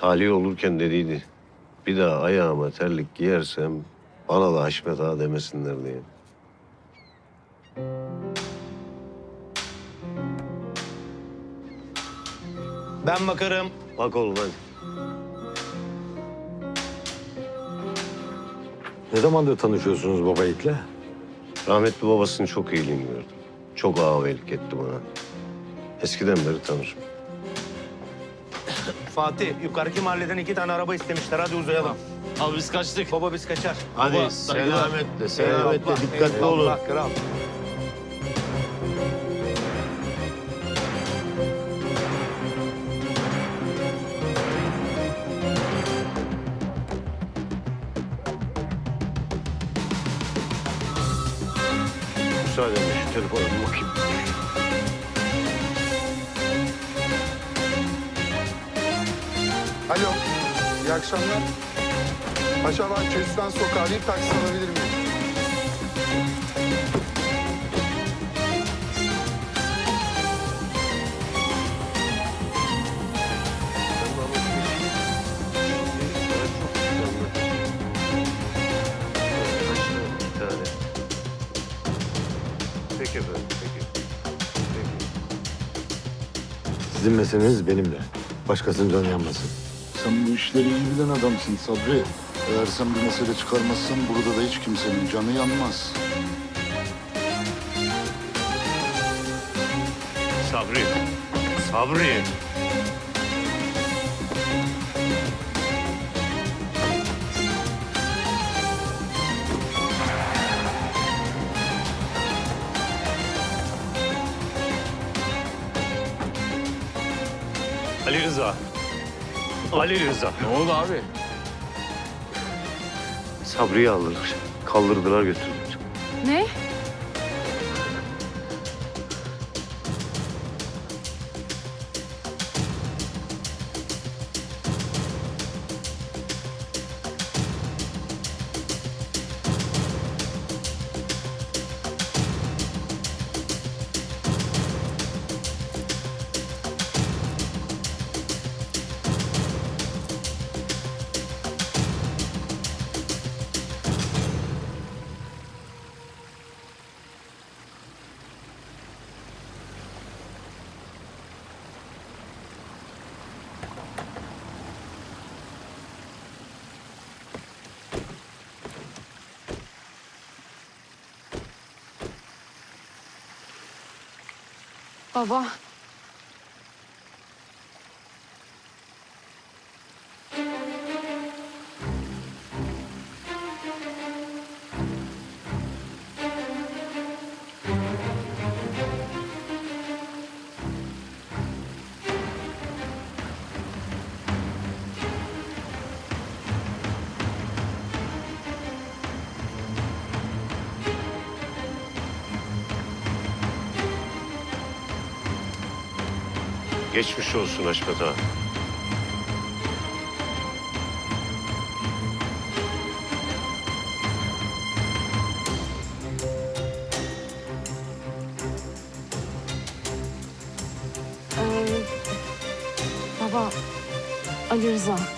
Talih olurken dediydi. Bir daha ayağıma terlik giyersem bana da Haşmet Ağa demesinler diye. Ben bakarım. Bak oğlum hadi. Ne zamandır tanışıyorsunuz baba itle? Rahmetli babasını çok iyiliğini gördüm. Çok ağabeylik etti bana. Eskiden beri tanırım. Fatih, yukarıki mahalleden iki tane araba istemişler. Hadi uzayalım. Abi biz kaçtık. Baba biz kaçar. Hadi Baba, selametle, selametle dikkatli olun. eyvallah, kral. Alo, iyi akşamlar. Acaba Köstüden Sokağı bir taksi alabilir miyim? Peki efendim, peki. Peki. Sizin meseleniz benimle. Başkasının canı yanmasın. Sen bu işleri iyi bilen adamsın Sabri. Eğer sen bir mesele çıkarmazsan burada da hiç kimsenin canı yanmaz. Sabri. Sabri. Ali Rıza. Ali Rıza. Ne oldu abi? Sabri'yi aldılar. Kaldırdılar götürdüler. Ne? Baba. Geçmiş olsun Haşmet Ağa. Ee, baba. Ali Rıza.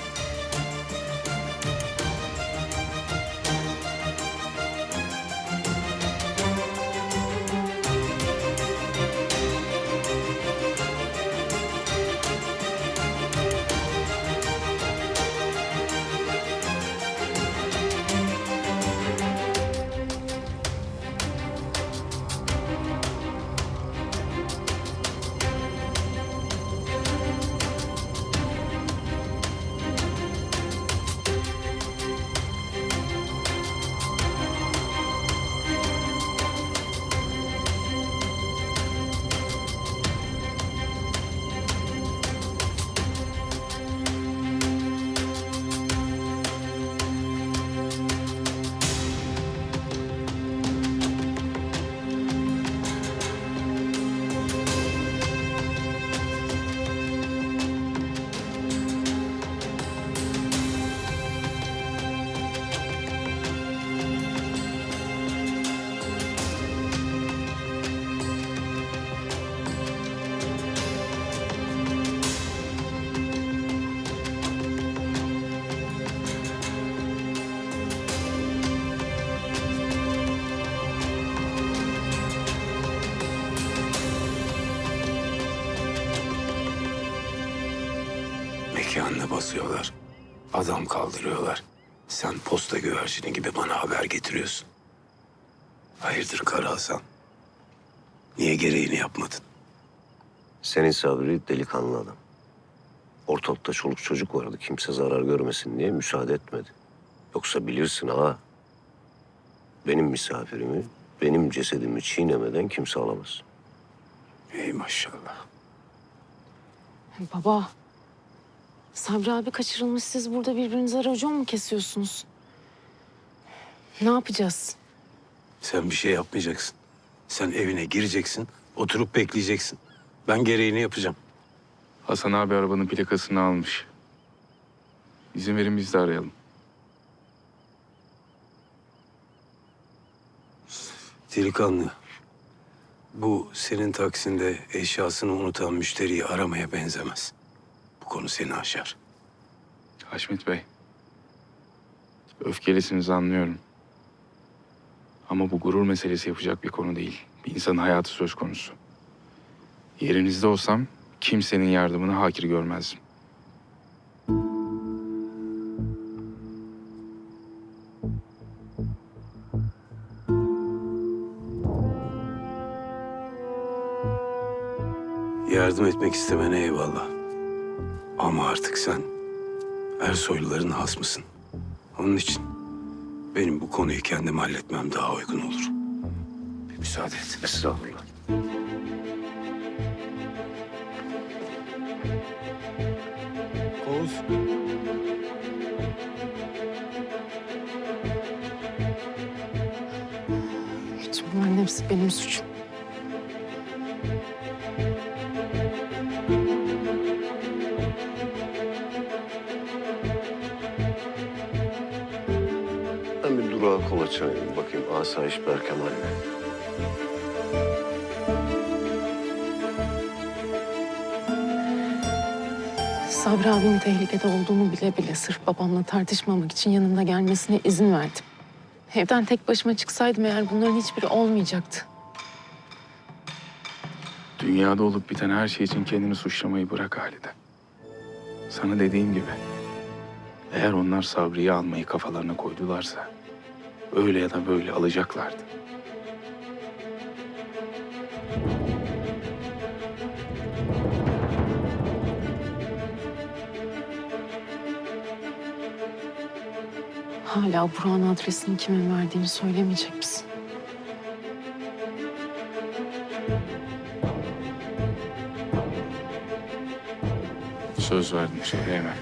Mekanına basıyorlar. Adam kaldırıyorlar. Sen posta güvercini gibi bana haber getiriyorsun. Hayırdır Kara Hasan? Niye gereğini yapmadın? Senin Sabri delikanlı adam. Ortalıkta çoluk çocuk vardı. Kimse zarar görmesin diye müsaade etmedi. Yoksa bilirsin ha. Benim misafirimi, benim cesedimi çiğnemeden kimse alamaz. Ey maşallah. Baba. Sabri abi kaçırılmış. Siz burada birbirinize racon mu kesiyorsunuz? Ne yapacağız? Sen bir şey yapmayacaksın. Sen evine gireceksin, oturup bekleyeceksin. Ben gereğini yapacağım. Hasan abi arabanın plakasını almış. İzin verin biz de arayalım. Delikanlı, bu senin taksinde eşyasını unutan müşteriyi aramaya benzemez. Konu seni aşar. Haşmet Bey. Öfkelisiniz anlıyorum. Ama bu gurur meselesi yapacak bir konu değil. Bir insanın hayatı söz konusu. Yerinizde olsam kimsenin yardımını hakir görmezdim. Yardım etmek istemene eyvallah. Ama artık sen Ersoyluların hasmısın. Onun için benim bu konuyu kendim halletmem daha uygun olur. Bir müsaade et. Estağfurullah. Oğuz. Bütün hepsi benim suçum. Ben bir durağa kolaçan edeyim. Bakayım asayiş Berkemal mi? Sabri abimin tehlikede olduğunu bile bile sırf babamla tartışmamak için yanımda gelmesine izin verdim. Evden tek başıma çıksaydım eğer bunların hiçbiri olmayacaktı. Dünyada olup biten her şey için kendini suçlamayı bırak Halide. Sana dediğim gibi. Eğer onlar Sabri'yi almayı kafalarına koydularsa... ...öyle ya da böyle alacaklardı. Hala Burak'ın adresini kimin verdiğini söylemeyecek misin? Söz verdim söyleyemem.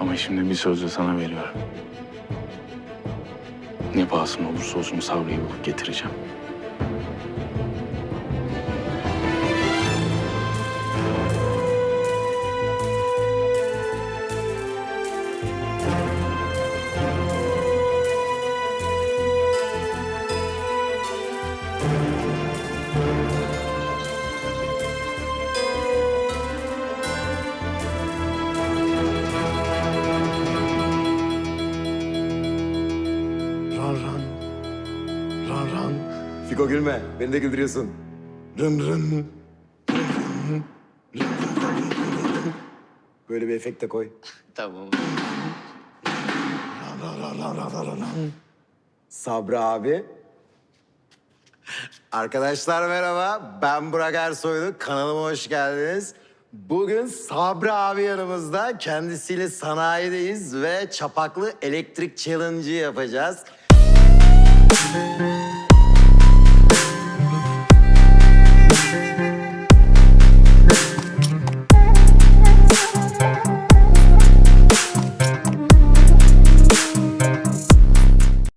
Ama şimdi bir söz de sana veriyorum. Ne pahasına olursa olsun Sabri'yi bulup getireceğim. Fiko gülme. Beni de güldürüyorsun. Rın rın. Böyle bir efekt de koy. Tamam. Sabri abi. Arkadaşlar merhaba. Ben Burak Ersoylu. Kanalıma hoş geldiniz. Bugün Sabri abi yanımızda. Kendisiyle sanayideyiz ve çapaklı elektrik challenge'ı yapacağız.